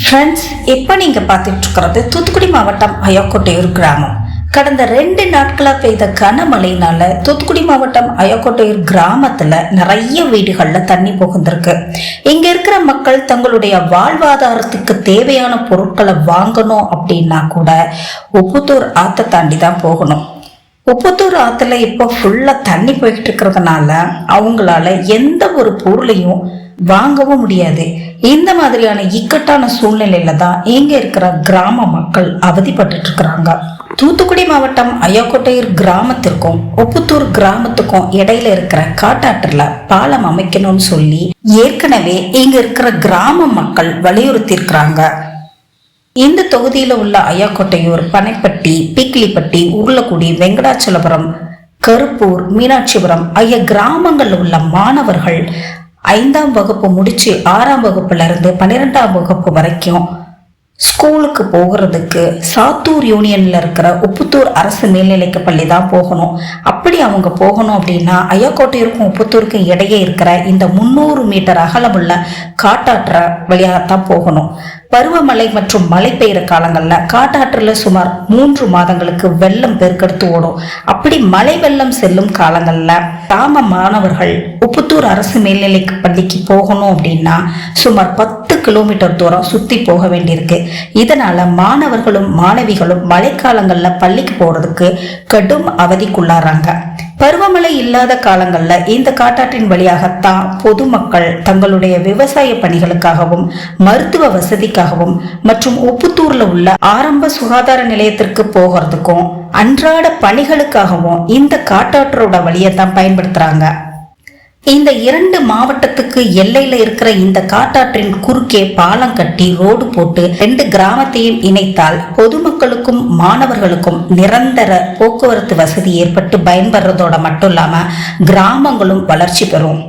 Friends இப்போ நீங்கள் பார்த்துட்டு இருக்கிறது தூத்துக்குடி மாவட்டம் அயோக்கோட்டையூர் கிராமம். கடந்த ரெண்டு நாட்களாக பெய்த கனமழையினால தூத்துக்குடி மாவட்டம் அயோக்கோட்டையூர் கிராமத்தில் நிறைய வீடுகளில் தண்ணி புகுந்திருக்கு. இங்கே இருக்கிற மக்கள் தங்களுடைய வாழ்வாதாரத்துக்கு தேவையான பொருட்களை வாங்கணும் அப்படின்னா கூட உப்புத்தூர் ஆற்றை தாண்டி தான் போகணும். உப்புத்தூர் ஆற்றுல இப்போ ஃபுல்லாக தண்ணி போய்கிட்டு இருக்கிறதுனால அவங்களால எந்த ஒரு பொருளையும் வாங்கவும் முடியாது. இந்த மாதிரியான இக்கட்டான சூழ்நிலையில தான் இங்க இருக்கிற கிராம மக்கள் அவதிப்பட்டு இருக்கிறாங்க. தூத்துக்குடி மாவட்டம் அயோக்கோட்டையூர் கிராமத்திற்கும் ஒப்புத்தூர் கிராமத்துக்கும் இடையில இருக்கிற காட்டாற்றுல பாலம் அமைக்கணும்னு சொல்லி ஏற்கனவே இங்க இருக்கிற கிராம மக்கள் வலியுறுத்தி இருக்கிறாங்க இந்த தொகுதியில் உள்ள ஐயாக்கோட்டையூர் பனைப்பட்டி பிக்லிப்பட்டி உருளக்குடி வெங்கடாச்சலபுரம் கருப்பூர் மீனாட்சிபுரம் ஆகிய கிராமங்களில் உள்ள மாணவர்கள் ஐந்தாம் வகுப்பு முடித்து ஆறாம் வகுப்புலேருந்து பன்னிரெண்டாம் வகுப்பு வரைக்கும் ஸ்கூலுக்கு போகிறதுக்கு சாத்தூர் யூனியனில் இருக்கிற உப்புத்தூர் அரசு மேல்நிலைக்கு பள்ளி தான் போகணும் அப்படி அவங்க போகணும் அப்படின்னா ஐயாக்கோட்டையூருக்கும் உப்புத்தூருக்கும் இடையே இருக்கிற இந்த முந்நூறு மீட்டர் அகலமுள்ள காட்டாற்ற வழியாகத்தான் போகணும். பருவமழை மற்றும் மழை பெய்கிற காலங்களில் காட்டாற்றில் சுமார் மூன்று மாதங்களுக்கு வெள்ளம் பெருக்கெடுத்து ஓடும். அப்படி மழை வெள்ளம் செல்லும் காலங்களில் கிராம மாணவர்கள் உப்புத்தூர் அரசு மேல்நிலை பள்ளிக்கு போகணும் அப்படின்னா சுமார் பத்து கிலோமீட்டர் தூரம் சுற்றி போக வேண்டியிருக்கு. இதனால மாணவர்களும் மாணவிகளும் மழைக்காலங்களில் பள்ளிக்கு போகிறதுக்கு கடும் அவதிக்குள்ளாறாங்க. பருவமழை இல்லாத காலங்களில் இந்த காட்டாற்றின் வழியாகத்தான் பொதுமக்கள் தங்களுடைய விவசாய பணிகளுக்காகவும் மருத்துவ வசதிக்காகவும் மற்றும் உப்புத்தூர்ல உள்ள ஆரம்ப சுகாதார நிலையத்திற்கு போகிறதுக்கும் அன்றாட பணிகளுக்காகவும் இந்த காட்டாற்றோட வழியை தான் பயன்படுத்துறாங்க. இந்த இரண்டு மாவட்டத்துக்கு எல்லையில இருக்கிற இந்த காட்டாற்றின் குறுக்கே பாலம் கட்டி ரோடு போட்டு ரெண்டு கிராமத்தையும் இணைத்தால் பொதுமக்களுக்கும் மாணவர்களுக்கும் நிரந்தர போக்குவரத்து வசதி ஏற்பட்டு பயன்படுறதோட மட்டும் இல்லாம கிராமங்களும் வளர்ச்சி பெறும்.